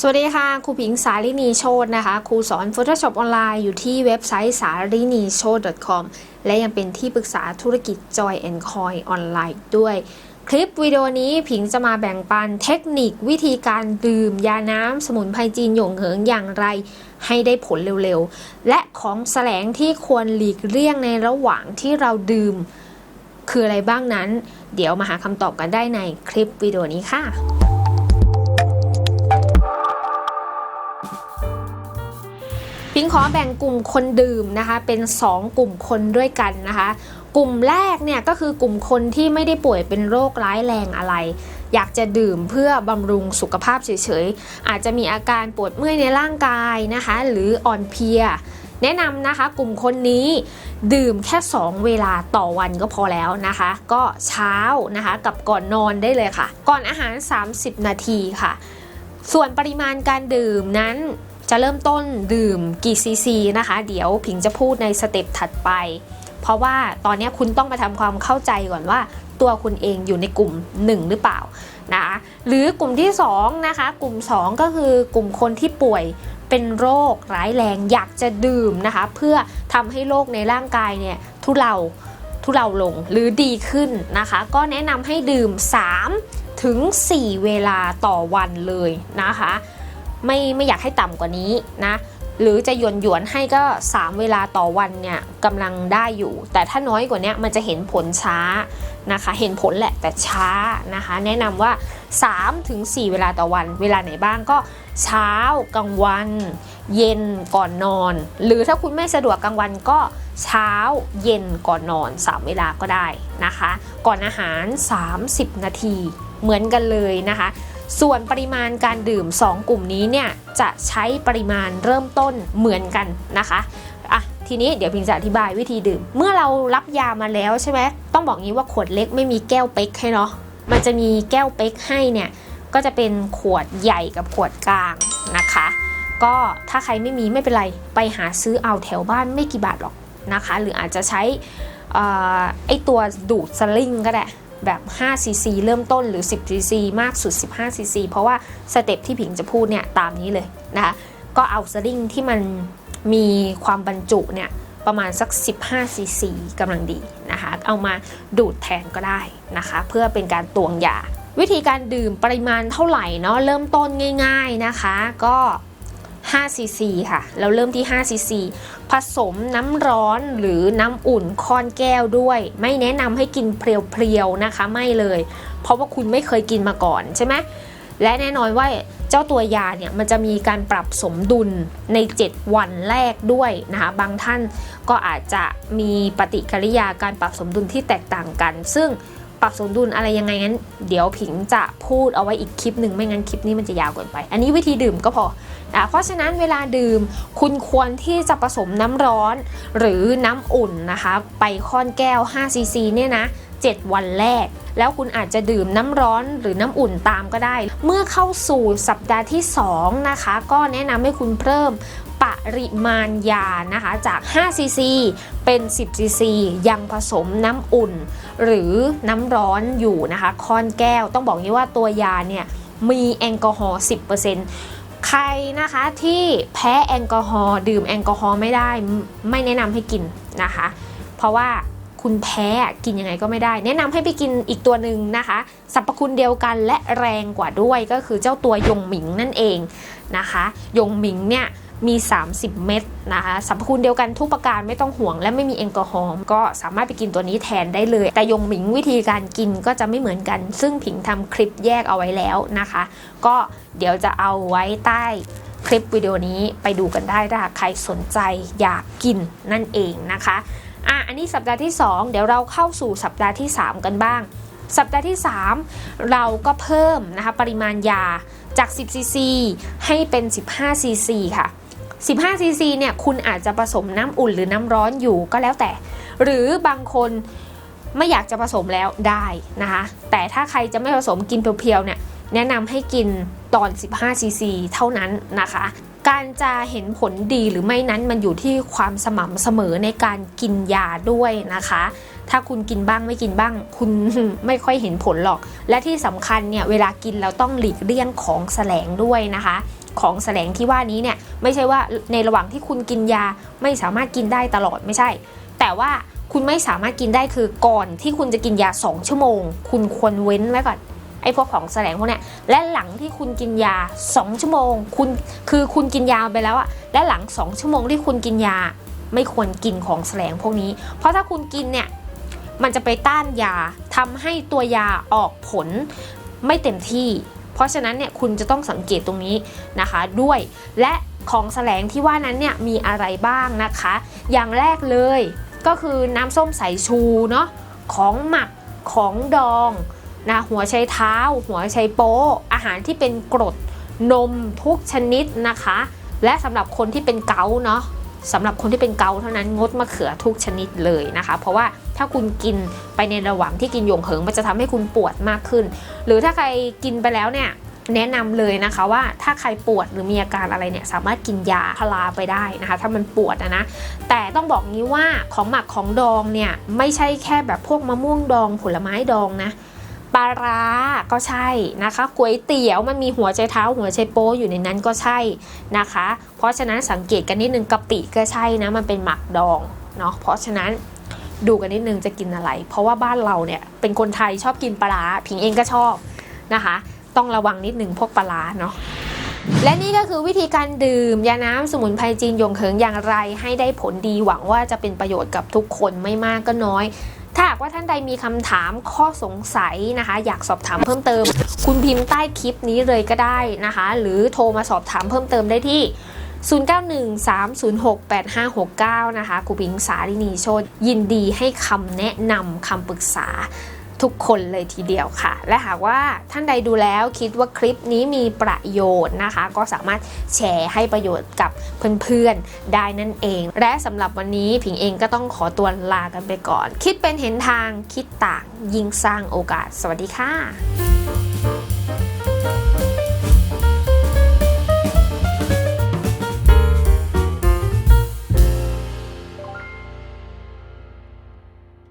สวัสดีค่ะครูผิงสาลินีโชตนะคะครูสอน Photoshop ออนไลน์อยู่ที่เว็บไซต์สาลินีโชต .com และยังเป็นที่ปรึกษาธุรกิจ Joy and Coin ออนไลน์ด้วย คลิปวิดีโอนี้ผิงจะมาแบ่งปันเทคนิควิธีการดื่มยาน้ำสมุนไพรจีนหยงเหิงอย่างไรให้ได้ผลเร็วๆ และของแสลงที่ควรหลีกเลี่ยงในระหว่างที่เราดื่ม คืออะไรบ้างนั้น เดี๋ยวมาหาคำตอบกันได้ในคลิปวิดีโอนี้ค่ะ พิงขอแบ่งกลุ่มคนดื่มนะคะ เป็น 2 กลุ่มคนด้วยกันนะคะ กลุ่มแรกเนี่ยก็คือกลุ่มคนที่ไม่ได้ป่วยเป็นโรคร้ายแรงอะไร อยากจะดื่มเพื่อบำรุงสุขภาพเฉยๆ อาจจะมีอาการปวดเมื่อยในร่างกายนะคะ หรืออ่อนเพลียแนะนำนะคะกลุ่มคนนี้ดื่มแค่ 2 เวลาต่อวันก็พอแล้วนะคะ ก็เช้านะคะกับก่อนนอนได้เลยค่ะ ก่อนอาหาร 30 นาทีค่ะ ส่วนปริมาณการดื่มนั้น จะเริ่มต้นดื่มกี่ซีซีนะคะ เดี๋ยวผิงจะพูดในสเต็ปถัดไป เพราะว่าตอนนี้คุณต้องมาทำความเข้าใจก่อนว่าตัวคุณเองอยู่ในกลุ่ม 1 หรือเปล่านะคะหรือกลุ่มที่2นะคะกลุ่ม 2 ก็คือกลุ่มคนที่ป่วยเป็นโรคร้ายแรงอยากจะดื่มนะคะ เพื่อทำให้โรคในร่างกายเนี่ยทุเลาทุเลาลงหรือดีขึ้นนะคะ ก็แนะนำให้ดื่ม 3 ถึง 4 เวลาต่อวันเลยนะคะ ไม่ไม่อยากให้ต่ำกว่านี้นะหรือจะหยวนหยวนให้ก็ 3 เวลาต่อวันเนี่ยกำลังได้อยู่ แต่ถ้าน้อยกว่านี้มันจะเห็นผลช้านะคะ เห็นผลแหละแต่ช้านะคะ แนะนำว่า3ถึง4เวลาต่อวัน เวลาไหนบ้างก็เช้ากลางวัน เย็นก่อนนอน หรือถ้าคุณไม่สะดวกกลางวันก็เช้าเย็นก่อนนอน 3 เวลาก็ได้นะคะ ก่อนอาหาร 30 นาทีเหมือนกันเลยนะคะ ส่วนปริมาณการดื่ม 2 กลุ่มนี้เนี่ยจะใช้ปริมาณเริ่มต้นเหมือนกันนะคะอะทีนี้เดี๋ยวพิงจะอธิบายวิธีดื่ม เมื่อเรารับยามาแล้วใช่ไหมต้องบอกงี้ว่าขวดเล็กไม่มีแก้วเป๊กให้เนาะมันจะมีแก้วเป๊กให้เนี่ยก็จะเป็นขวดใหญ่กับขวดกลางนะคะ ก็ถ้าใครไม่มีไม่เป็นไรไปหาซื้อเอาแถวบ้านไม่กี่บาทหรอกนะคะ หรืออาจจะใช้ไอตัวดูดสลิงก็ได้ แบบ5 cc เริ่มต้นหรือ 10 cc มากสุด 15 cc เพราะว่าสเต็ปที่ผิงจะพูดเนี่ยตามนี้เลยนะคะก็เอาสลิงที่มันมีความบรรจุเนี่ยประมาณสัก 15 cc กำลังดีนะคะ เอามาดูดแทนก็ได้นะคะ เพื่อเป็นการตวงยา วิธีการดื่มปริมาณเท่าไหร่เนาะเริ่มต้นง่าย ๆนะคะ ก็ 5 cc ค่ะ เราเริ่มที่5 cc ผสมน้ำร้อนหรือน้ำอุ่นคอนแก้วด้วย ไม่แนะนำให้กินเพรียวๆนะคะ ไม่เลย เพราะว่าคุณไม่เคยกินมาก่อนใช่ไหมและแน่นอนว่าเจ้าตัวยาเนี่ยมันจะมีการปรับสมดุลใน 7 วันแรกด้วยนะคะ บางท่านก็อาจจะมีปฏิกิริยาการปรับสมดุลที่แตกต่างกัน ซึ่ง ปรับสมดุลอะไรยังไงงั้น เดี๋ยวผิงจะพูดเอาไว้อีกคลิปหนึ่งไม่งั้นคลิปนี้มันจะยาวเกินไป อันนี้วิธีดื่มก็พออะเพราะฉะนั้นเวลาดื่มคุณควรที่จะผสมน้ำร้อน หรือน้ำอุ่นนะคะไปค่อนแก้ว5ซีซีเนี่ยนะ7 วันแรก แล้วคุณอาจจะดื่มน้ำร้อนหรือน้ำอุ่นตามก็ได้ เมื่อเข้าสู่สัปดาห์ที่ 2 นะคะ ก็แนะนำให้คุณเพิ่ม ปริมาณยานะคะจาก5ซีซีเป็น 10ซีซียังผสมน้ำอุ่น หรือน้ำร้อนอยู่นะคะคอนแก้วต้องบอกงี้ว่าตัวยาเนี่ยมีแอลกอฮอล์ 10%ใครนะคะที่แพ้แอลกอฮอล์ดื่มแอลกอฮอล์ไม่ได้ไม่แนะนำให้กินนะคะ เพราะว่าคุณแพ้กินยังไงก็ไม่ได้ แนะนำให้ไปกินอีกตัวหนึ่งนะคะสรรพคุณเดียวกันและแรงกว่าด้วยก็คือเจ้าตัวยงหมิงนั่นเองนะคะ ยงหมิงเนี่ย มี 30 เม็ดนะคะสรรพคุณเดียวกันทุกประการไม่ต้องห่วง และไม่มีแอลกอฮอล์ก็สามารถไปกินตัวนี้แทนได้เลย แต่ยงหมิงวิธีการกินก็จะไม่เหมือนกัน ซึ่งผิงทำคลิปแยกเอาไว้แล้วนะคะ ก็เดี๋ยวจะเอาไว้ใต้คลิปวิดีโอนี้ไปดูกันได้ถ้าใครสนใจอยากกินนั่นเองนะคะอะอันนี้สัปดาห์ที่ 2 เดี๋ยวเราเข้าสู่สัปดาห์ที่ 3 กันบ้าง สัปดาห์ที่ 3 เราก็เพิ่มนะคะปริมาณยาจาก 10ซีซีให้เป็น 15ซีซีค่ะ 15 ซีซีเนี่ยคุณอาจจะผสมน้ำอุ่นหรือน้ำร้อนอยู่ก็แล้วแต่ หรือบางคนไม่อยากจะผสมแล้วได้นะคะ แต่ถ้าใครจะไม่ผสมกินเพียวๆเนี่ยแนะนำให้กินตอน 15 ซีซีเท่านั้นนะคะ การจะเห็นผลดีหรือไม่นั้นมันอยู่ที่ความสม่ำเสมอในการกินยาด้วยนะคะ ถ้าคุณกินบ้างไม่กินบ้าง คุณไม่ค่อยเห็นผลหรอก และที่สำคัญเนี่ยเวลากินเราต้องหลีกเลี่ยงของแสลงด้วยนะคะ ของแสลงที่ว่านี้เนี่ยไม่ใช่ว่าในระหว่างที่คุณกินยาไม่สามารถกินได้ตลอดไม่ใช่ แต่ว่าคุณไม่สามารถกินได้คือก่อนที่คุณจะกินยา 2 ชั่วโมง คุณควรเว้นไว้ก่อนไอ้พวกของแสลงพวกเนี้ยและหลังที่คุณกินยา 2 ชั่วโมง คุณคือคุณกินยาไปแล้วอะและหลัง 2 ชั่วโมงที่คุณกินยาไม่ควรกินของแสลงพวกนี้ เพราะถ้าคุณกินเนี่ยมันจะไปต้านยาทำให้ตัวยาออกผลไม่เต็มที่ เพราะฉะนั้นเนี่ยคุณจะต้องสังเกตตรงนี้นะคะด้วย และของแสลงที่ว่านั้นเนี่ยมีอะไรบ้างนะคะ อย่างแรกเลยก็คือน้ำส้มสายชูเนาะของหมักของดองนะหัวไชเท้า หัวไชโป๊อาหารที่เป็นกรดนมทุกชนิดนะคะ และสำหรับคนที่เป็นเกาเนาะ สำหรับคนที่เป็นเกาเท่านั้นงดมะเขือทุกชนิดเลยนะคะ เพราะว่าถ้าคุณกินไปในระหว่างที่กินยงเหิงมันจะทำให้คุณปวดมากขึ้น หรือถ้าใครกินไปแล้วเนี่ยแนะนำเลยนะคะว่าถ้าใครปวดหรือมีอาการอะไรเนี่ยสามารถกินยาพาราไปได้นะคะ ถ้ามันปวดนะนะแต่ต้องบอกงี้ว่าของหมักของดองเนี่ยไม่ใช่แค่แบบพวกมะม่วงดองผลไม้ดองนะ ปลาร้าก็ใช่นะคะก๋วยเตี๋ยวมันมีหัวใจเท้าหัวใจโป้อยู่ในนั้นก็ใช่นะคะ เพราะฉะนั้นสังเกตกันนิดนึงกะปิก็ใช่นะมันเป็นหมักดองเนาะเพราะฉะนั้นดูกันนิดนึงจะกินอะไร เพราะว่าบ้านเราเนี่ยเป็นคนไทยชอบกินปลาผิงเองก็ชอบนะคะ ต้องระวังนิดนึงพวกปลาเนาะและนี่ก็คือวิธีการดื่ม ยาน้ำสมุนไพรจีนหยงเหิงอย่างไรให้ได้ผลดีหวังว่าจะเป็นประโยชน์กับทุกคนไม่มากก็น้อย ถ้าหากว่าท่านใดมีคำถามข้อสงสัยนะคะ อยากสอบถามเพิ่มเติม คุณพิมพ์ใต้คลิปนี้เลยก็ได้นะคะ หรือโทรมาสอบถามเพิ่มเติมได้ที่ 0913068569 นะคะกูพิงสาลินีโชตยินดีให้คำแนะนำคำปรึกษา ทุกคนเลยทีเดียวค่ะ และหากว่าท่านใดดูแล้วคิดว่าคลิปนี้มีประโยชน์นะคะ ก็สามารถแชร์ให้ประโยชน์กับเพื่อนๆได้นั่นเอง และสำหรับวันนี้ผิงเองก็ต้องขอตัวลากันไปก่อน คิดเป็นเห็นทางคิดต่างยิ่งสร้างโอกาส สวัสดีค่ะ